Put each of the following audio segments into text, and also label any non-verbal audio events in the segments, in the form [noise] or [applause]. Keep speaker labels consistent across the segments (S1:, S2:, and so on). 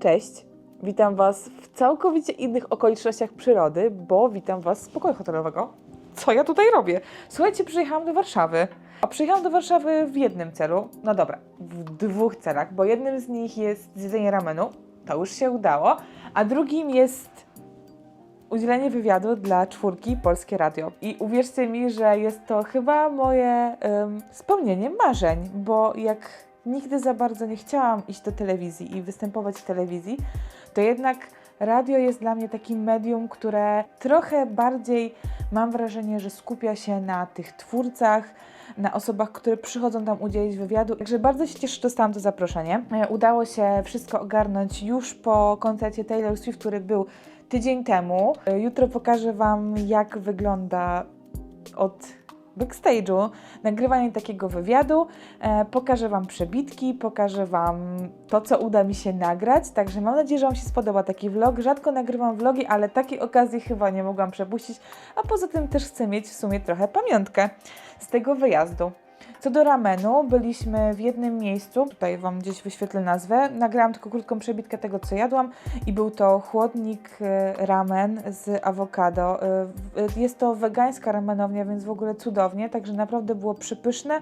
S1: Cześć, witam Was w całkowicie innych okolicznościach przyrody, bo witam Was z pokoju hotelowego. Co ja tutaj robię? Słuchajcie, przyjechałam do Warszawy. A przyjechałam do Warszawy w jednym celu, no dobra, w dwóch celach, bo jednym z nich jest zjedzenie ramenu, to już się udało, a drugim jest udzielenie wywiadu dla czwórki Polskie Radio. I uwierzcie mi, że jest to chyba moje em, spełnienie marzeń, bo jak nigdy za bardzo nie chciałam iść do telewizji i występować w telewizji, to jednak radio jest dla mnie takim medium, które trochę bardziej mam wrażenie, że skupia się na tych twórcach, na osobach, które przychodzą tam udzielić wywiadu. Także bardzo się cieszę, że dostałam to zaproszenie. E, Udało się wszystko ogarnąć już po koncercie Taylor Swift, który był tydzień temu. E, Jutro pokażę Wam, jak wygląda od backstage'u nagrywanie takiego wywiadu. E, pokażę Wam przebitki, pokażę Wam to, co uda mi się nagrać. Także mam nadzieję, że Wam się spodoba taki vlog. Rzadko nagrywam vlogi, ale takiej okazji chyba nie mogłam przepuścić. A poza tym też chcę mieć w sumie trochę pamiątkę z tego wyjazdu. Co do ramenu, byliśmy w jednym miejscu, tutaj Wam gdzieś wyświetlę nazwę. Nagrałam tylko krótką przebitkę tego, co jadłam i był to chłodnik e, ramen z awokado. E, w- Jest to wegańska ramenownia, więc w ogóle cudownie, także naprawdę było przypyszne.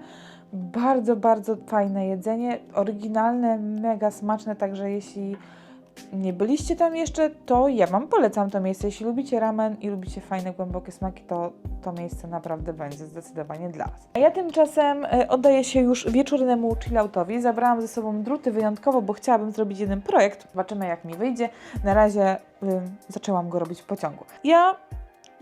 S1: Bardzo, bardzo fajne jedzenie, oryginalne, mega smaczne, także jeśli nie byliście tam jeszcze, to ja Wam polecam to miejsce. Jeśli lubicie ramen i lubicie fajne, głębokie smaki, to to miejsce naprawdę będzie zdecydowanie dla Was. A ja tymczasem e, oddaję się już wieczornemu chilloutowi. Zabrałam ze sobą druty wyjątkowo, bo chciałabym zrobić jeden projekt. Zobaczymy jak mi wyjdzie. Na razie ym, zaczęłam go robić w pociągu. Ja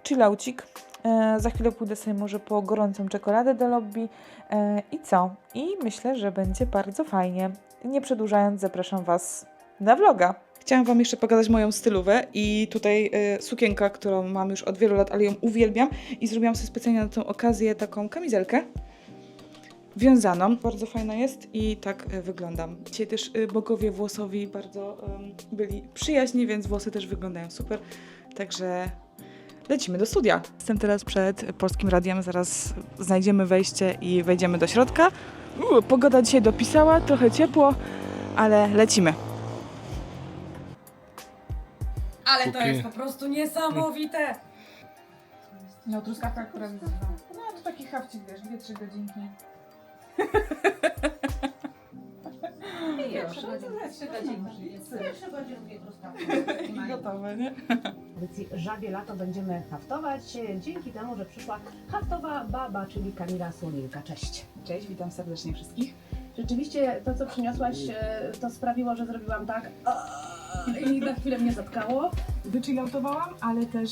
S1: chillaucik. E, za chwilę pójdę sobie może po gorącą czekoladę do lobby. E, I co? I myślę, że będzie bardzo fajnie. Nie przedłużając, zapraszam Was na vloga. Chciałam Wam jeszcze pokazać moją stylówę i tutaj e, sukienka, którą mam już od wielu lat, ale ją uwielbiam i zrobiłam sobie specjalnie na tę okazję taką kamizelkę wiązaną. Bardzo fajna jest i tak e, wyglądam. Dzisiaj też e, bogowie włosowi bardzo em, byli przyjaźni, więc włosy też wyglądają super. Także lecimy do studia. Jestem teraz przed Polskim Radiem, zaraz znajdziemy wejście i wejdziemy do środka. Pogoda dzisiaj dopisała, trochę ciepło, ale lecimy.
S2: Ale to
S3: Póki-
S2: jest po prostu niesamowite!
S1: No, truskawka akurat No, to taki hawcik, wiesz, 2-3 godzinki.
S2: Pierwsze
S4: Pierwsze godzinki truskawki. [laughs]
S1: I gotowe, nie?
S4: Audycji Żabie Lato będziemy haftować e, dzięki temu, że przyszła haftowa baba, czyli Kamila Słoninka. Cześć.
S1: Cześć, witam serdecznie wszystkich.
S4: Rzeczywiście to, co przyniosłaś, e, to sprawiło, że zrobiłam tak i na chwilę mnie zatkało.
S5: wychilloutowałam, ale też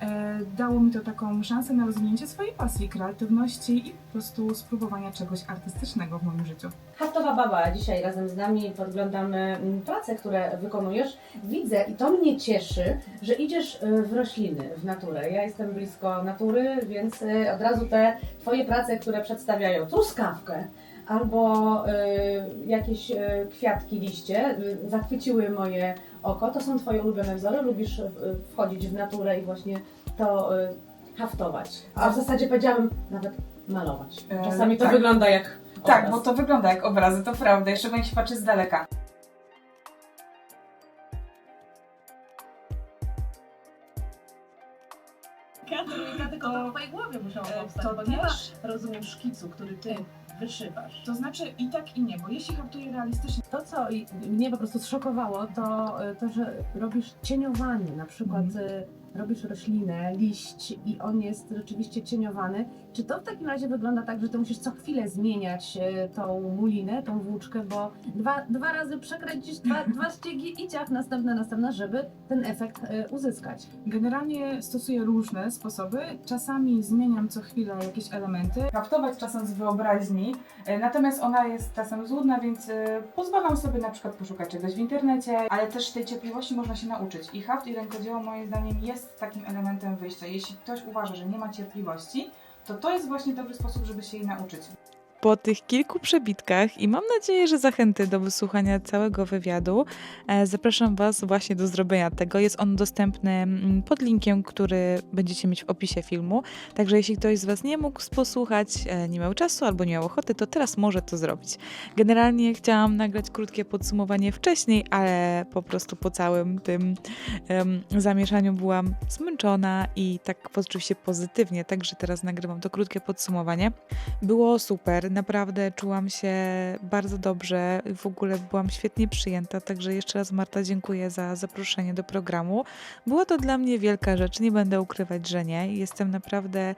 S5: e, dało mi to taką szansę na rozwinięcie swojej pasji, kreatywności i po prostu spróbowania czegoś artystycznego w moim życiu.
S6: Haftowa Baba dzisiaj razem z nami podglądamy mm, prace, które wykonujesz. Widzę i to mnie cieszy, że idziesz y, w rośliny, w naturę. Ja jestem blisko natury, więc y, od razu te Twoje prace, które przedstawiają truskawkę albo y, jakieś y, kwiatki, liście, y, zachwyciły moje oko. To są Twoje ulubione wzory. Lubisz y, wchodzić w naturę i właśnie to y, haftować. A w zasadzie powiedziałabym nawet malować.
S1: E,
S6: Czasami to
S1: tak.
S6: wygląda jak
S1: Tak,
S6: obraz.
S1: bo to wygląda jak obrazy, to prawda, jeszcze jak się patrzy z daleka.
S4: Ja tylko to w twojej głowie musiało
S5: E,
S4: powstać,
S5: to
S4: bo nie ma,
S5: też-
S4: rozumiem, szkicu, który ty wyszywasz.
S5: To znaczy i tak i nie, bo jeśli haftuję realistycznie,
S4: To, co i- mnie po prostu zszokowało, to y, to, że robisz cieniowanie. Na przykład y, robisz roślinę, liść i on jest rzeczywiście cieniowany. Czy to w takim razie wygląda tak, że ty musisz co chwilę zmieniać y, tą mulinę, tą włóczkę, bo dwa, dwa razy przekręcisz dwa, [laughs] dwa ściegi i ciach, następne, następne, żeby ten efekt y, uzyskać.
S5: generalnie stosuję różne sposoby. Czasami zmieniam co chwilę jakieś elementy. Haftować czasem z wyobraźni, e, natomiast ona jest czasem złudna, więc e, pozwalam sobie na przykład poszukać czegoś w internecie, ale też tej cierpliwości można się nauczyć. I haft i rękodzieło moim zdaniem jest takim elementem wyjścia. Jeśli ktoś uważa, że nie ma cierpliwości, to to jest właśnie dobry sposób, żeby się jej nauczyć.
S1: Po tych kilku przebitkach i mam nadzieję, że zachęty do wysłuchania całego wywiadu, e, zapraszam Was właśnie do zrobienia tego. Jest on dostępny mm, pod linkiem, który będziecie mieć w opisie filmu. Także jeśli ktoś z Was nie mógł posłuchać, e, nie miał czasu albo nie miał ochoty, to teraz może to zrobić. Generalnie chciałam nagrać krótkie podsumowanie wcześniej, ale po prostu po całym tym em, zamieszaniu byłam zmęczona i tak poczuł się pozytywnie, także teraz nagrywam to krótkie podsumowanie. Było super, naprawdę czułam się bardzo dobrze, w ogóle byłam świetnie przyjęta, także jeszcze raz Marta dziękuję za zaproszenie do programu. Była to dla mnie wielka rzecz, nie będę ukrywać, że nie. Jestem naprawdę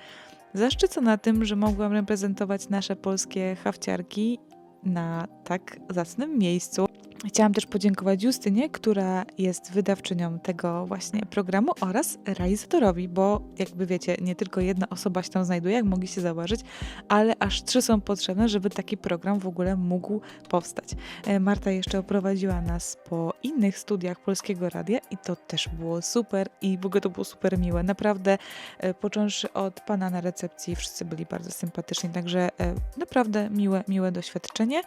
S1: zaszczycona tym, że mogłam reprezentować nasze polskie hawciarki na tak zacnym miejscu. Chciałam też podziękować Justynie, która jest wydawczynią tego właśnie programu oraz realizatorowi, bo jakby wiecie, nie tylko jedna osoba się tam znajduje, jak mogliście zauważyć, ale aż trzy są potrzebne, żeby taki program w ogóle mógł powstać. E, Marta jeszcze oprowadziła nas po innych studiach Polskiego Radia i to też było super i w ogóle to było super miłe. Naprawdę, e, począwszy od pana na recepcji, wszyscy byli bardzo sympatyczni, także e, naprawdę miłe, miłe doświadczenie.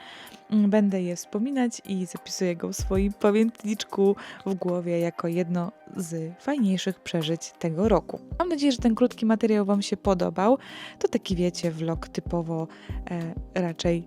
S1: Mm, Będę je wspominać i zapisuję go w swoim pamiętniczku w głowie jako jedno z fajniejszych przeżyć tego roku. Mam nadzieję, że ten krótki materiał Wam się podobał. To taki, wiecie, vlog typowo e, raczej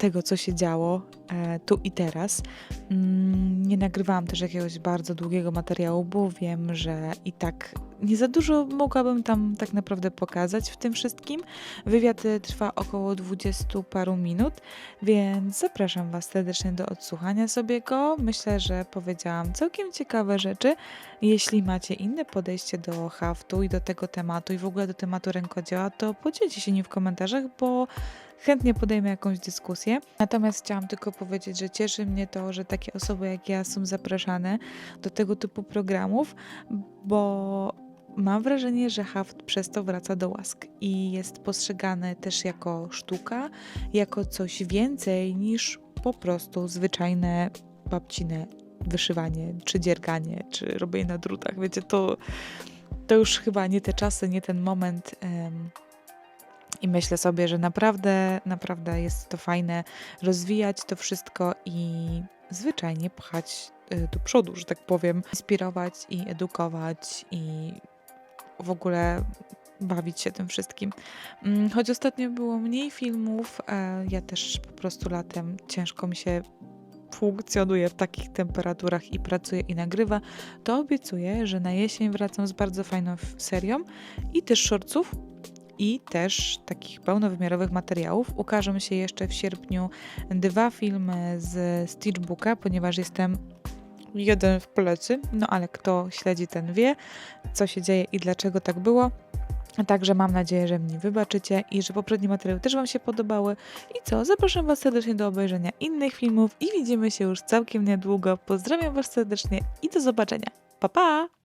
S1: tego, co się działo e, tu i teraz. Mm, nie nagrywałam też jakiegoś bardzo długiego materiału, bo wiem, że i tak nie za dużo mogłabym tam tak naprawdę pokazać w tym wszystkim. Wywiad e, trwa około 20 paru minut, więc zapraszam Was serdecznie do odsłuchania sobie go. Myślę, że powiedziałam całkiem ciekawe rzeczy. Jeśli macie inne podejście do haftu i do tego tematu i w ogóle do tematu rękodzieła, to podzielcie się nim w komentarzach, bo chętnie podejmę jakąś dyskusję. Natomiast chciałam tylko powiedzieć, że cieszy mnie to, że takie osoby jak ja są zapraszane do tego typu programów, bo mam wrażenie, że haft przez to wraca do łask i jest postrzegany też jako sztuka, jako coś więcej niż po prostu zwyczajne babcine wyszywanie, czy dzierganie, czy robienie na drutach. Wiecie, to, to już chyba nie te czasy, nie ten moment. I myślę sobie, że naprawdę, naprawdę jest to fajne rozwijać to wszystko i zwyczajnie pchać y, do przodu, że tak powiem, inspirować i edukować i w ogóle bawić się tym wszystkim. Mm, Choć ostatnio było mniej filmów, e, ja też po prostu latem ciężko mi się funkcjonuje w takich temperaturach i pracuje i nagrywa, to obiecuję, że na jesień wracam z bardzo fajną serią i też shortców, i też takich pełnowymiarowych materiałów. Ukażą się jeszcze w sierpniu dwa filmy z Stitchbooka, ponieważ jestem jeden w plecy, no ale kto śledzi, ten wie, co się dzieje i dlaczego tak było. Także mam nadzieję, że mnie wybaczycie i że poprzednie materiały też Wam się podobały. I co? Zapraszam Was serdecznie do obejrzenia innych filmów i widzimy się już całkiem niedługo. Pozdrawiam Was serdecznie i do zobaczenia. Pa pa!